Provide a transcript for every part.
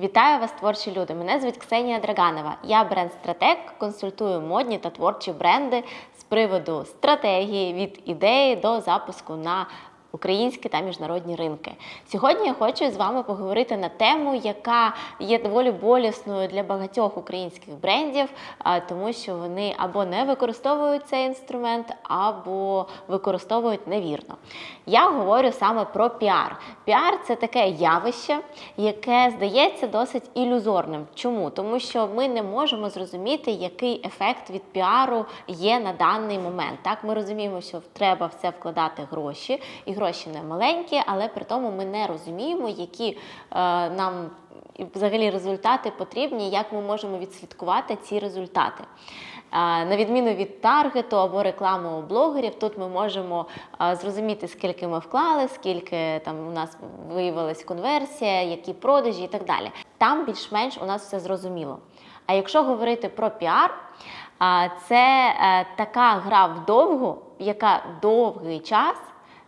Вітаю вас, творчі люди! Мене звуть Ксенія Драганова. Я бренд-стратег, консультую модні та творчі бренди з приводу стратегії від ідеї до запуску на українські та міжнародні ринки. Сьогодні я хочу з вами поговорити на тему, яка є доволі болісною для багатьох українських брендів, тому що вони або не використовують цей інструмент, або використовують невірно. Я говорю саме про піар. Піар це таке явище, яке здається досить ілюзорним. Чому? Тому що ми не можемо зрозуміти, який ефект від піару є на даний момент. Так, ми розуміємо, що треба в це вкладати гроші, і гроші не маленькі, але при тому ми не розуміємо, які е, нам взагалі результати потрібні, як ми можемо відслідкувати ці результати. На відміну від таргету або реклами у блогерів, тут ми можемо зрозуміти, скільки ми вклали, скільки там у нас виявилась конверсія, які продажі і так далі. Там більш-менш у нас все зрозуміло. А якщо говорити про піар, це е, така гра вдовгу, яка довгий час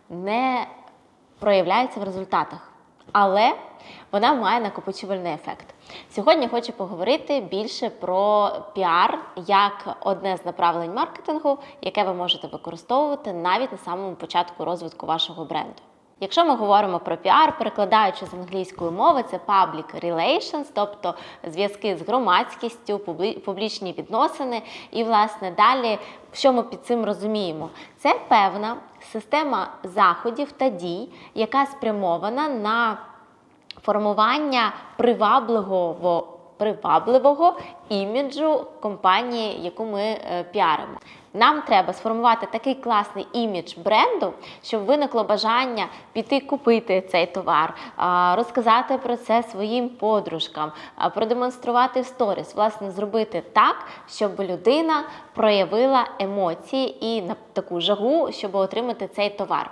не проявляється в результатах. Але вона має накопичувальний ефект. Сьогодні хочу поговорити більше про піар як одне з направлень маркетингу, яке ви можете використовувати навіть на самому початку розвитку вашого бренду. Якщо ми говоримо про піар, перекладаючи з англійської мови, це public relations, тобто зв'язки з громадськістю, публічні відносини. І, власне, далі, що ми під цим розуміємо? Це певна система заходів та дій, яка спрямована на формування привабливого привабливого іміджу компанії, яку ми е, піаримо. Нам треба сформувати такий класний імідж бренду, щоб виникло бажання піти купити цей товар, розказати про це своїм подружкам, продемонструвати в сторіс, власне, зробити так, щоб людина проявила емоції і на таку жагу, щоб отримати цей товар.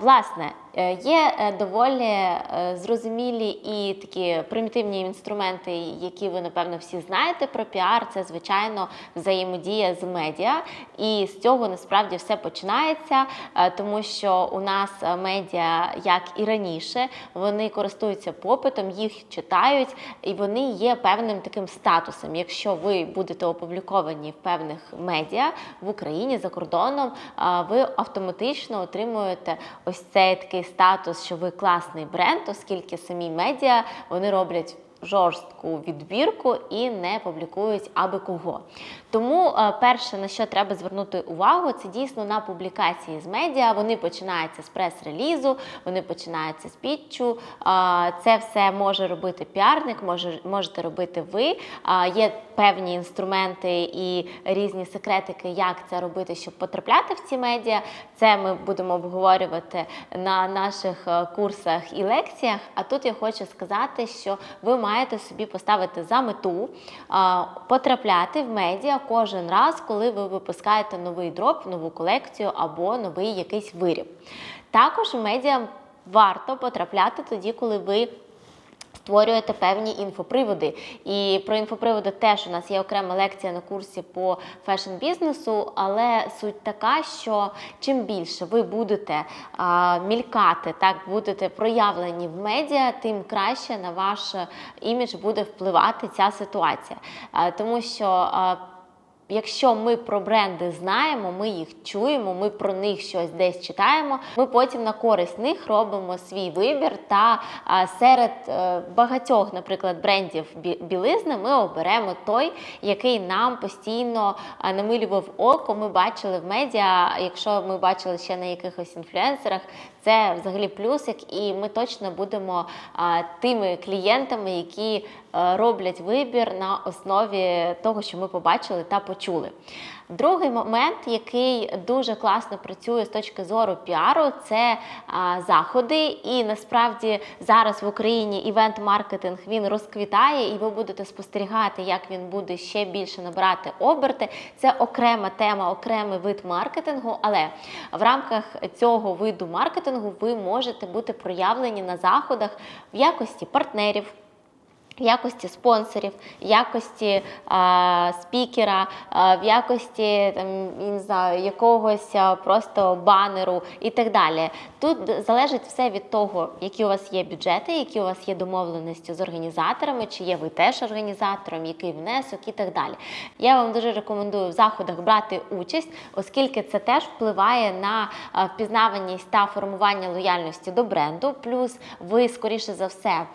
Власне, є е, доволі е, зрозумілі і такі примітивні інструменти, які ви напевно всі знаєте про піар. Це звичайно взаємодія з медіа, і з цього насправді все починається, е, тому що у нас е, медіа, як і раніше, вони користуються попитом, їх читають, і вони є певним таким статусом. Якщо ви будете опубліковані в певних медіа в Україні за кордоном, е, ви автоматично отримуєте ось цей такий статус, що ви класний бренд, оскільки самі медіа вони роблять. Жорстку відбірку і не публікують аби кого. Тому е, перше, на що треба звернути увагу, це дійсно на публікації з медіа. Вони починаються з прес-релізу, вони починаються з пітчу. Це все може робити піарник, може, можете робити ви. Є певні інструменти і різні секретики, як це робити, щоб потрапляти в ці медіа. Це ми будемо обговорювати на наших е, курсах і лекціях. А тут я хочу сказати, що ви маєте собі поставити за мету потрапляти в медіа кожен раз, коли ви випускаєте новий дроп, нову колекцію або новий якийсь виріб. Також в медіа варто потрапляти тоді, коли ви створюєте певні інфоприводи. І про інфоприводи теж у нас є окрема лекція на курсі по фешн-бізнесу, але суть така, що чим більше ви будете а, мількати, так будете проявлені в медіа, тим краще на ваш імідж буде впливати ця ситуація. А, тому що а, Якщо ми про бренди знаємо, ми їх чуємо, ми про них щось десь читаємо. Ми потім на користь них робимо свій вибір. Та серед е, багатьох, наприклад, брендів білизни ми оберемо той, який нам постійно намилював око. Ми бачили в медіа. Якщо ми бачили ще на якихось інфлюенсерах, це взагалі плюсик, і ми точно будемо тими клієнтами, які е, роблять вибір на основі того, що ми побачили та почули. Другий момент, який дуже класно працює з точки зору піару, це а, заходи. І насправді зараз в Україні івент-маркетинг він розквітає, і ви будете спостерігати, як він буде ще більше набирати оберти. Це окрема тема, окремий вид маркетингу. Але в рамках цього виду маркетингу ви можете бути проявлені на заходах в якості партнерів якості спонсорів, якості а, спікера, а, в якості там, не знаю, якогось просто банеру і так далі. Тут залежить все від того, які у вас є бюджети, які у вас є домовленості з організаторами, чи є ви теж організатором, який внесок і так далі. Я вам дуже рекомендую в заходах брати участь, оскільки це теж впливає на впізнаваність та формування лояльності до бренду. Плюс ви, скоріше за все,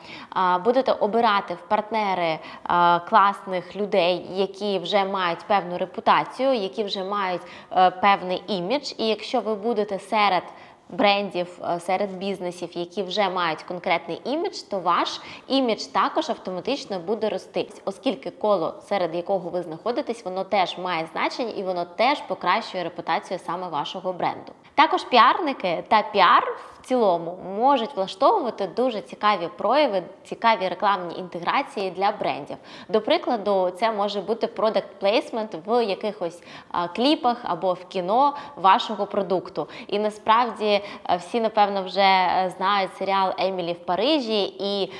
будете обирати в партнери а, класних людей, які вже мають певну репутацію, які вже мають е, певний імідж. І якщо ви будете серед брендів е, серед бізнесів, які вже мають конкретний імідж, то ваш імідж також автоматично буде рости, оскільки коло, серед якого ви знаходитесь, воно теж має значення і воно теж покращує репутацію саме вашого бренду. Також піарники та піар в цілому можуть влаштовувати дуже цікаві прояви, цікаві рекламні інтеграції для брендів. До прикладу, це може бути product placement в якихось кліпах або в кіно вашого продукту. І насправді е, всі, напевно, вже е, знають серіал Емілі в Парижі, і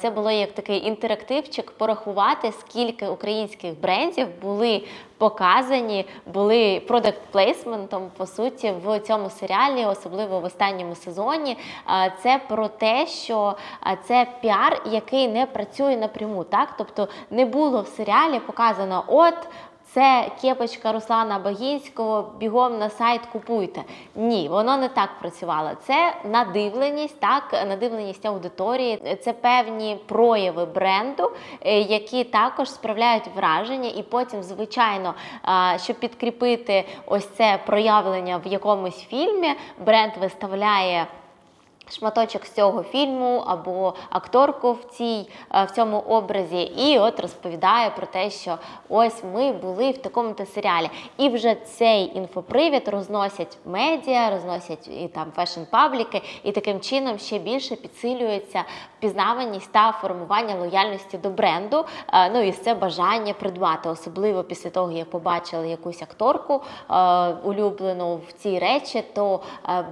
це було як такий інтерактивчик порахувати, скільки українських брендів були показані, були продакт плейсментом по суті в цьому серіалі, особливо в останньому сезоні. Це про те, що це піар, який не працює напряму. Так, тобто не було в серіалі показано, от. Це кепочка Руслана Багінського, бігом на сайт купуйте. Ні, воно не так працювало. Це надивленість, так, надивленість аудиторії, це певні прояви бренду, е, які також справляють враження, і потім, звичайно, щоб підкріпити ось це проявлення в якомусь фільмі, бренд виставляє. Шматочок з цього фільму або акторку в цій е, в цьому образі, і от розповідає про те, що ось ми були в такому-то серіалі. І вже цей інфопривід розносять медіа, розносять і там фешн-пабліки, і таким чином ще більше підсилюється впізнаваність та формування лояльності до бренду. Е, Ну і це бажання придбати, особливо після того, як побачили якусь акторку е, улюблену в цій речі, то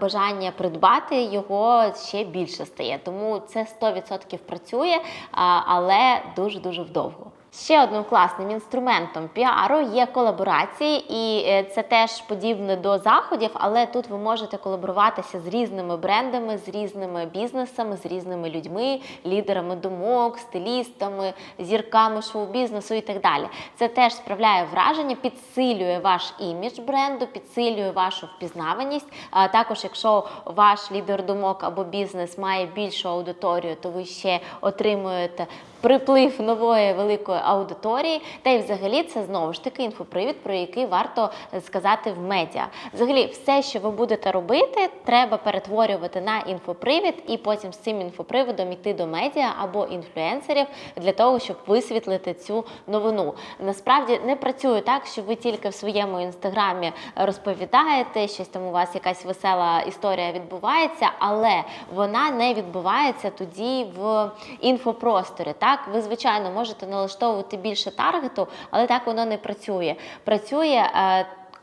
бажання придбати його ще більше стає. Тому це 100% працює, але дуже дуже вдовго. Ще одним класним інструментом піару є колаборації, і е, це теж подібне до заходів, але тут ви можете колаборуватися з різними брендами, з різними бізнесами, з різними людьми, лідерами думок, стилістами, зірками шоу-бізнесу і так далі. Це теж справляє враження, підсилює ваш імідж бренду, підсилює вашу впізнаваність. А також, якщо ваш лідер думок або бізнес має більшу аудиторію, то ви ще отримуєте приплив нової великої аудиторії. Та й взагалі це знову ж таки інфопривід, про який варто сказати в медіа. Взагалі, все, що ви будете робити, треба перетворювати на інфопривід, і потім з цим інфоприводом йти до медіа або інфлюенсерів для того, щоб висвітлити цю новину. Насправді не працює так, що ви тільки в своєму інстаграмі розповідаєте, щось там у вас якась весела історія відбувається, але вона не відбувається тоді в інфопросторі. Так, ви звичайно можете налаштовувати більше таргету, але так воно не працює. Працює.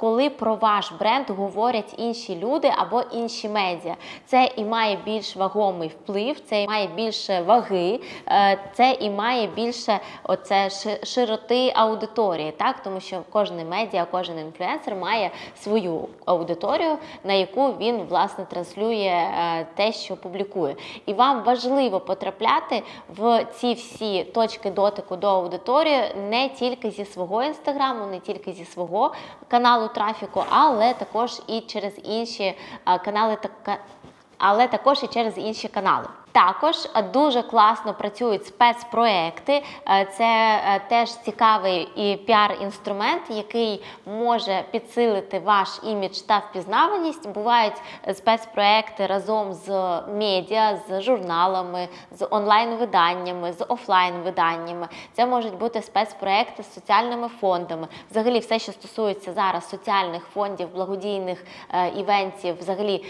Коли про ваш бренд говорять інші люди або інші медіа, це і має більш вагомий вплив, це і має більше ваги, е, це і має більше оце широти аудиторії, так тому що кожне медіа, кожен інфлюенсер має свою аудиторію, на яку він власне транслює е, те, що публікує. І вам важливо потрапляти в ці всі точки дотику до аудиторії не тільки зі свого інстаграму, не тільки зі свого каналу трафіку, але також і через інші е, канали але також і через інші канали. Також е, дуже класно працюють спецпроекти. Е, Це е, теж цікавий і піар-інструмент, який може підсилити ваш імідж та впізнаваність. Бувають спецпроекти разом з медіа, з журналами, з онлайн-виданнями, з офлайн-виданнями. Це можуть бути спецпроекти з соціальними фондами. Взагалі, все, що стосується зараз соціальних фондів, благодійних івентів, взагалі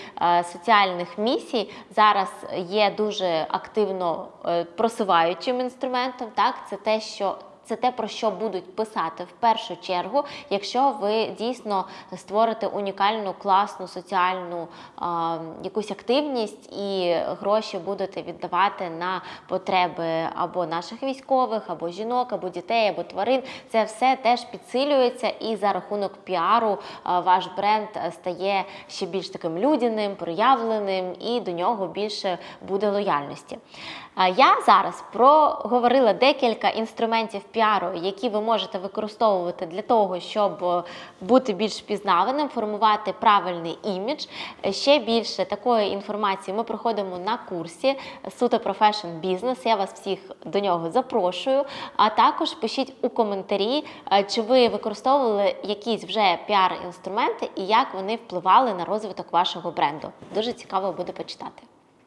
соціальних місій, зараз є дуже активно е, просуваючим інструментом. Так, це те, що це те, про що будуть писати в першу чергу, якщо ви дійсно створите унікальну, класну соціальну а, якусь активність і гроші будете віддавати на потреби або наших військових, або жінок, або дітей, або тварин. Це все теж підсилюється, і за рахунок піару ваш бренд е, стає ще більш таким людяним, проявленим, і до нього більше буде лояльності. Я зараз проговорила декілька інструментів піару, які ви можете використовувати для того, щоб е, бути більш впізнаваним, формувати правильний імідж. Е, Ще більше такої інформації ми проходимо на курсі суто Profession Business. Я вас всіх до нього запрошую. А також пишіть у коментарі, е, чи ви використовували якісь вже піар-інструменти і як вони впливали на розвиток вашого бренду. Дуже цікаво буде почитати.